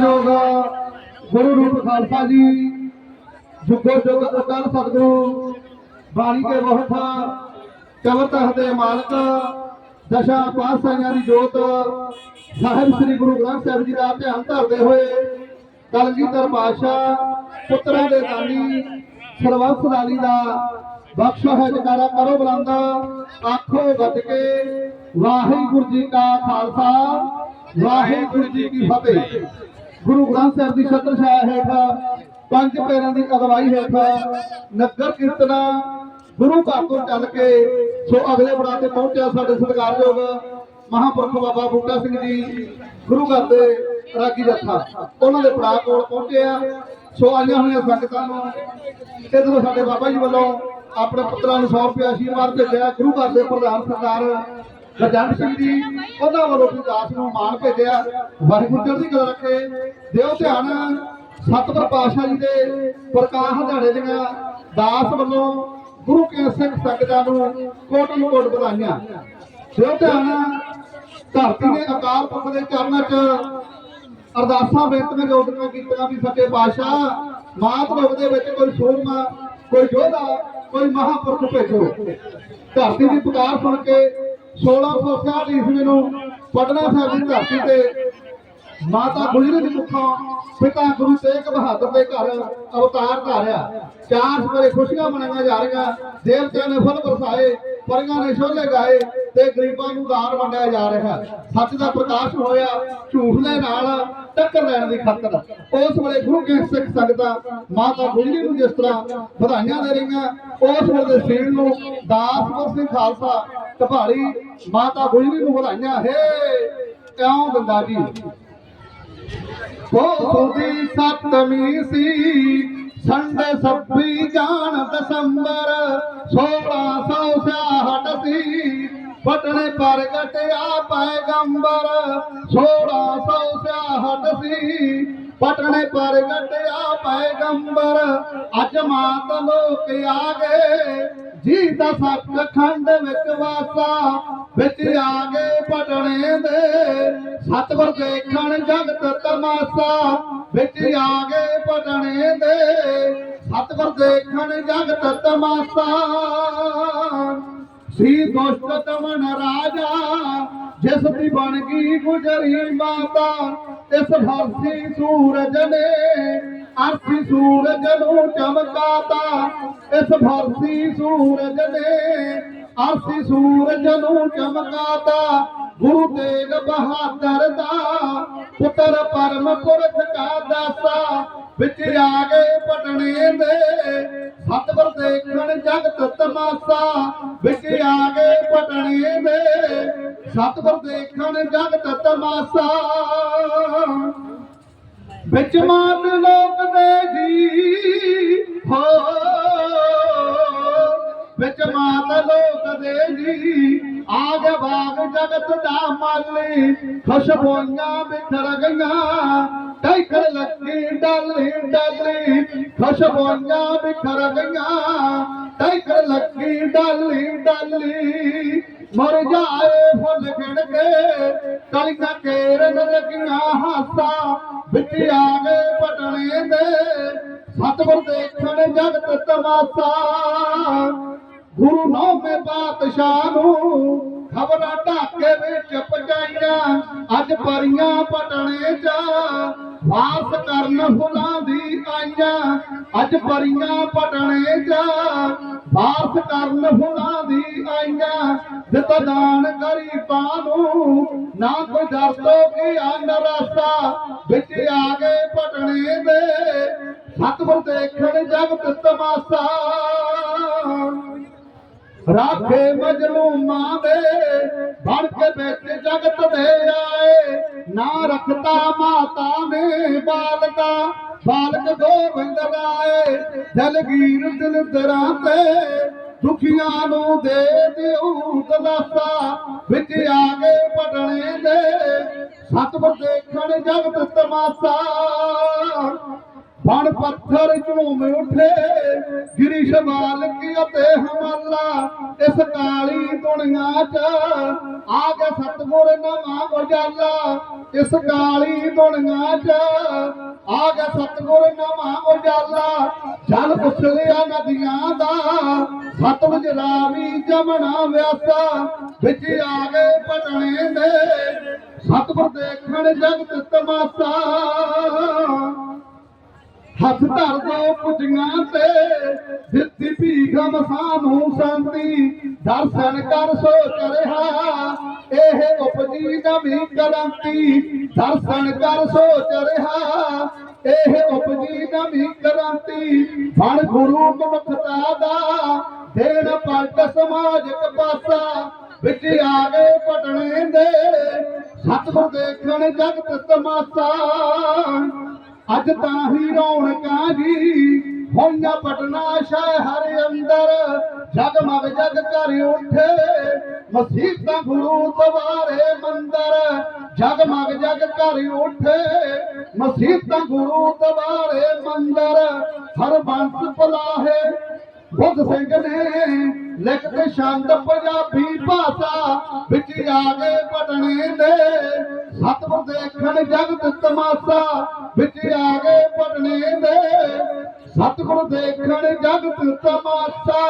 ਜੋਗ ਗੁਰੂ ਰੂਪ ਖਾਲਸਾ ਜੀ, ਜੁਗੋ ਜੁਗ ਅਕਾਲ ਸਤਿਗੁਰੂ, ਬਾਣੀ ਕੇ ਬਹੁਥਾ ਚਵਤ ਦੇ ਮਾਲਕ, ਦਸ਼ਾ ਪਾਤਸ਼ਾਹੀਆਂ ਦੀ ਜੋਤ। ਸਾਹਿਬ ਸ੍ਰੀ ਗੁਰੂ ਗ੍ਰੰਥ ਸਾਹਿਬ ਜੀ ਦਾ ਧਿਆਨ ਧਰਦੇ ਹੋਏ, ਕਲਗੀਧਰ ਪਾਤਸ਼ਾਹ, ਪੁੱਤਰਾਂ ਦੇ ਦਾਨੀ, ਸਰਵੰਸ ਦਾਨੀ ਦਾ ਬਖਸ਼ੋ ਹੈ ਜਕਾਰਾ ਕਰੋ ਬੁਲੰਦਾ। ਆਖੋ ਗੱਜ ਕੇ, ਵਾਹਿਗੁਰੂ ਜੀ ਕਾ ਖਾਲਸਾ, ਵਾਹਿਗੁਰੂ ਜੀ ਕੀ ਫਤਿਹ। ਗੁਰੂ ਗ੍ਰੰਥ ਸਾਹਿਬ ਦੀ ਛਤਰ ਛਾਇਆ ਹੇਠ, ਪੰਜ ਪੈਰਾਂ ਦੀ ਅਗਵਾਈ ਹੇਠ, ਨਗਰ ਕੀਰਤਨਾ ਗੁਰੂ ਘਰ ਤੋਂ ਚੱਲ ਕੇ ਸੋ ਅਗਲੇ ਪੜਾਅ ਤੇ ਪਹੁੰਚਿਆ ਸਾਡੇ ਸਤਿਕਾਰਯੋਗ ਮਹਾਂਪੁਰਖ ਬਾਬਾ ਬੂਟਾ ਸਿੰਘ ਜੀ, ਗੁਰੂ ਘਰ ਦੇ ਰਾਗੀ ਜੱਥਾ। ਉਹਨਾਂ ਦੇ ਪੜਾਅ ਕੋਲ ਪਹੁੰਚੇ ਆ। ਸੋ ਆਈਆਂ ਹੋਈਆਂ ਸੰਗਤਾਂ ਨੂੰ ਇਧਰੋਂ ਸਾਡੇ ਬਾਬਾ ਜੀ ਵੱਲੋਂ ਆਪਣੇ ਪੁੱਤਰਾਂ ਨੂੰ 100 ਰੁਪਏ ਆਸ਼ੀਰਵਾਦ ਭੇਜਿਆ ਗੁਰੂ ਘਰ ਦੇ ਪ੍ਰਧਾਨ ਸਰਦਾਰ ਗਰਜੰਟ ਸਿੰਘ ਜੀ, ਉਹਨਾਂ ਵੱਲੋਂ ਵੀ ਦਾਸ ਨੂੰ ਮਾਣ ਭੇਜਿਆ। ਵਾਹਿਗੁਰੂ ਜੀ ਦੀ ਗੱਲ ਰੱਖੇ। ਦਿਓ ਧਿਆਨ, ਸਤਿਗੁਰ ਪਾਤਸ਼ਾਹ ਜੀ ਦੇ ਪ੍ਰਕਾਸ਼ ਦਿਹਾੜੇ ਦੀਆਂ ਦਾਸ ਵੱਲੋਂ ਗੁਰੂ ਕੇ ਸਿੰਘ ਸੰਗਤਾਂ ਨੂੰ ਕੋਟ ਕੋਟ ਵਧਾਈਆਂ। ਦਿਓ ਧਿਆਨ, ਧਰਤੀ ਦੇ ਅਕਾਲ ਪੁਰਖ ਦੇ ਚਰਨਾਂ 'ਚ ਅਰਦਾਸਾਂ ਬੇਨਤੀਆਂ ਜੋੜੀਆਂ ਕੀਤੀਆਂ ਵੀ ਸੱਚੇ ਪਾਤਸ਼ਾਹ, ਮਾਤ ਲੋਕ ਦੇ ਵਿੱਚ ਕੋਈ ਸੂਰਮਾ ਕੋਈ ਯੋਧਾ, ਕੋਈ ਮਹਾਪੁਰਖ ਭੇਜੋ। ਧਰਤੀ ਦੀ ਪੁਕਾਰ ਸੁਣ ਕੇ 1660 ਈਸਵੀ ਨੂੰ ਪਟਨਾ ਸਾਹਿਬ ਦੀ ਧਰਤੀ ਤੇ ਮਾਤਾ ਗੁਜਰੀ ਦੀ ਮੁਖੋਂ ਪਿਤਾ ਗੁਰੂ ਤੇਗ ਬਹਾਦਰ ਦੇ ਘਰ ਅਵਤਾਰ ਧਾਰਿਆ। ਚਾਰ ਸਵੇਰੇ ਖੁਸ਼ੀਆਂ ਮਨਾਈਆਂ ਜਾ ਰਹੀਆਂ। ਦੇਵਤਿਆਂ ਨੇ ਫੁੱਲ ਵਰਸਾਏ, ਪਰੀਆਂ ਨੇ ਸ਼ੋਲੇ ਗਾਏ ਤੇ ਗਰੀਬਾਂ ਨੂੰ ਦਾਨ ਵੰਡਿਆ ਜਾ ਰਿਹਾ। ਸੱਚ ਦਾ ਪ੍ਰਕਾਸ਼ ਹੋਇਆ, ਝੂਠ ਦੇ ਨਾਲ ਟੱਕਰ ਲੈਣ ਦੀ ਖਾਤਰ। ਉਸ ਵੇਲੇ ਗੁਰੂ ਕੇ ਸਿੱਖ ਸੰਗਤਾਂ ਮਾਤਾ ਗੁਜਰੀ ਨੂੰ ਜਿਸ ਤਰ੍ਹਾਂ ਵਧਾਈਆਂ ਦੇ ਰਹੀਆਂ, ਉਸ ਵੇਲੇ ਦੇ ਸੀਲ ਨੂੰ ਦਾਸ ਸਿੰਘ ਖਾਲਸਾ ਕਪਾੜੀ ਮਾਤਾ ਗੁਜਰੀ ਨੂੰ ਵਧਾਈਆਂ, ਹੈ ਕਿਉਂ ਗੰਗਾ ਜੀ ਦੀ ਸਤਮੀ ਸੀ, ਸੰਡ 26 ਜਾਨ ਦਸੰਬਰ 1666 ਸੀ ਪਟਨੇ ਪ੍ਰਗਟਿਆ ਪੈਗੰਬਰ 1666 ਸੀ ਪਟਨੇ ਪ੍ਰਗਟਿਆ ਪੈਗੰਬਰ, ਅੱਜ ਮਾਤ ਲੋਕ ਆ ਗਏ। ਜੀ ਦਾ ਸੱਚ ਵਿੱਚ ਵਾਸਾ, ਵਿੱਚ ਆ ਗਏ ਪਟਣੇ ਦੇ। ਸਤਿਗੁਰ ਦੇਖਣ ਜਗਤ ਤਮਾਸਾ, ਵਿੱਚ ਆ ਗਏ ਪਟਣੇ ਦੇ। ਸਤਿਗੁਰ ਦੇਖਣ ਜਗਤ ਤਮਾਸਾ। ਸੀ ਦੁਸ਼ਟ ਤਮਨ ਰਾਜਾ, ਜਿਸ ਦੀ ਬਣ ਗਈ ਗੁਜਰੀ ਮਾਤਾ, ਇਸ ਹਰਸ਼ੀ ਸੂਰਜ ਨੇ ਅਰਥੀ ਸੂਰਜ ਨੂੰ ਚਮਕਾਤਾ। ਇਸ ਫਰਸੀ ਸੂਰਜ ਨੇ ਅਰਥੀ ਸੂਰਜ ਨੂੰ ਚਮਕਾਤਾ। ਗੁਰੂ ਤੇਗ ਬਹਾਦਰ ਦਾ ਪੁੱਤਰ ਪਰਮ ਪੁਰਖ ਕਾ ਦਾਸਾ, ਵਿੱਚ ਆ ਗਏ ਪਟਣੇ ਦੇ। ਸਤਿਗੁਰ ਦੇਖਣ ਜਗਤ ਤਮਾਸਾ, ਵਿੱਚ ਆ ਗਏ ਪਟਣੇ ਦੇ। ਸਤਿਗੁਰ ਦੇਖਣ ਜਗਤ ਤਮਾਸਾ। ਵਿੱਚ ਮਾਤ ਲੋਕ ਦੇ ਜੀ। ਹੋ। ਵਿੱਚ ਮਾਤ ਲੋਕ ਦੇ ਜੀ। ਆਗ ਬਾਗ ਜਗਤ ਦਾ ਮਾਲੀ ਖੁਸ਼ਬੂਆਂ ਬਿਖਰ ਗਈਆਂ। ਟੈਕਰ ਲੱਗੀ ਡਾਲੀ ਡਾਲੀ ਖੁਸ਼ਬੂਆਂ ਬਿਖਰ ਗਈਆਂ। ਟੈਕਰ ਲੱਗੀ ਡਾਲੀ ਡਾਲੀ ਮਰ ਜਾਏ ਫੁੱਲ ਖਿੜ ਕੇ ਕਲਿਕਾ ਕੇਰਨ ਲੱਗੀਆਂ ਹਾਸਾ, ਵਿੱਚ ਆ ਗਏ ਪਟਣੇ ਦੇ ਸਤਿਗੁਰ ਦੇਖਣ ਜਗਤ ਤਮਾਸਾ, ਗੁਰੂ ਨੌਵੇਂ ਪਾਤਸ਼ਾਹ ਨੂੰ ਖਬਰਾਂ ਢਾਕੇ ਵਿੱਚ ਪਜਾਈਆਂ ਅੱਜ ਪਰੀਆਂ ਪਟਣੇ ਜਾ ਵਾਸ ਕਰਨ ਫੁੱਲਾਂ ਦੀ ਆਈਆਂ ਅੱਜ ਪਰੀਆਂ ਪਟਣੇ ਚ ਵਾਸ ਕਰਨ ਫੁੱਲਾਂ ਦੀ ਆਈਆਂ, ਦਿੱਤ ਦਾਨ ਗਰੀਬਾਂ ਨੂੰ। ਨਾ ਕੋਈ ਦਰ ਤੋਂ ਕੀ ਅੰਨ ਵਿੱਚ ਆ ਗਏ ਪਟਣੇ ਦੇ। ਸਤਿਗੁਰ ਦੇਖਣ ਜਗਤ ਤਮਾਸਾ। ਰਾਖੇ ਮਜਲੂਮਾਂ ਦੇ ਬਣ ਕੇ ਵਿੱਚ ਜਗਤ ਦੇ ਆਏ। ਨਾ ਰੱਖਤਾ ਮਾਤਾ ਨੇ ਬਾਲਕਾ, ਬਾਲਕ ਗੋਬਿੰਦ ਰਾਏ ਦਲਗੀਰ ਦਿਲ ਦਰਾਂ ਤੇ ਦੁਖੀਆਂ ਨੂੰ ਦੇ ਦਿਉ ਦਲਾਸਾ। ਵਿੱਚ ਆ ਗਏ ਪਟਣੇ ਦੇ, ਸਤਿਗੁਰ ਦੇਖਣ ਜਗਤ ਤਮਾਸਾ। ਬਣ ਪੱਥਰ ਝੂਮ ਉਠੇ ਗਿਰੀਸ਼ ਬਾਲਕੀ ਅਤੇ ਹਮਾਲਾ, ਇਸ ਕਾਲੀ ਦੁਨੀਆ 'ਚ ਆ ਗਿਆ ਸਤਗੁਰ ਨਵਾਂ ਉਜਾਲਾ, ਇਸ ਕਾਲੀ ਦੁਨੀਆ 'ਚ ਆ ਗਿਆ ਸਤਗੁਰ ਨਵਾਂ ਉਜਾਲਾ, ਜਲ ਉਛਲਿਆ ਨਦੀਆਂ ਦਾ, ਸਤਲੁਜ ਰਾਵੀ ਜਮਣਾ ਵਿਆਸਾ, ਵਿੱਚ ਆ ਗਏ ਪਟਣੇ ਦੇ, ਸਤਗੁਰ ਦੇਖਣ ਜਗਤ ਤਮਾਸਾ। ਹੱਥ ਧਰ ਦੋ ਪੁੱਜੀਆਂ ਤੇ ਦਿੱਤੀ ਭੀਖਮ ਸਾਨੂੰ ਸ਼ਾਂਤੀ। ਦਰਸ਼ਨ ਕਰ ਸੋ ਚਰਿਆ ਇਹ ਉਪਜੀ ਨਵੀਂ ਕਰਾਂਤੀ ਦਰਸ਼ਨ ਕਰ ਸੋ ਚਰਿਆ ਇਹ ਉਪਜੀ ਨਵੀਂ ਕਰਾਂਤੀ ਫਣ ਗੁਰੂ ਮੁਖਤਾ ਦਾ, ਦੇਣ ਪਲਟ ਸਮਾਜਿਕ ਪਾਸਾ ਵਿੱਚ ਆ ਗਏ ਪਟਣੇ ਦੇ, ਸਤਿਗੁਰ ਦੇਖਣ ਜਗਤ ਤਮਾਸਾ। ਅੱਜ ਤਾਂ ਹੀ ਰੌਣਕਾਂ ਜੀ ਹੋਈਆਂ ਪਟਨਾ ਸ਼ਹਿਰ ਅੰਦਰ। ਜਗਮਗ ਜਗ ਕਰ ਉੱਠੇ, ਮਸੀਤਾਂ ਗੁਰੂ ਦਵਾਰੇ ਮੰਦਰ। ਜਗਮਗ ਜਗ ਕਰ ਉੱਠੇ, ਮਸੀਤਾਂ ਗੁਰੂ ਦਵਾਰੇ ਮੰਦਰ। ਹਰ ਬੰਸ ਪਲਾਹੇ ਬੁੱਧ ਸਿੰਘ ਨੇ ਲਿਖਤ ਸ਼ਾਂਤ ਪੰਜਾਬੀ ਭਾਸ਼ਾ ਵਿੱਚ ਆ ਗਏ ਪਟਣੇ ਦੇ ਸਤਿਗੁਰ ਦੇਖਣ ਜਗਤ ਤਮਾਸ਼ਾ ਵਿੱਚ ਆ ਗਏ ਪਟਣੇ ਦੇ। ਸਤਿਗੁਰ ਦੇਖਣ ਜਗਤ ਤਮਾਸ਼ਾ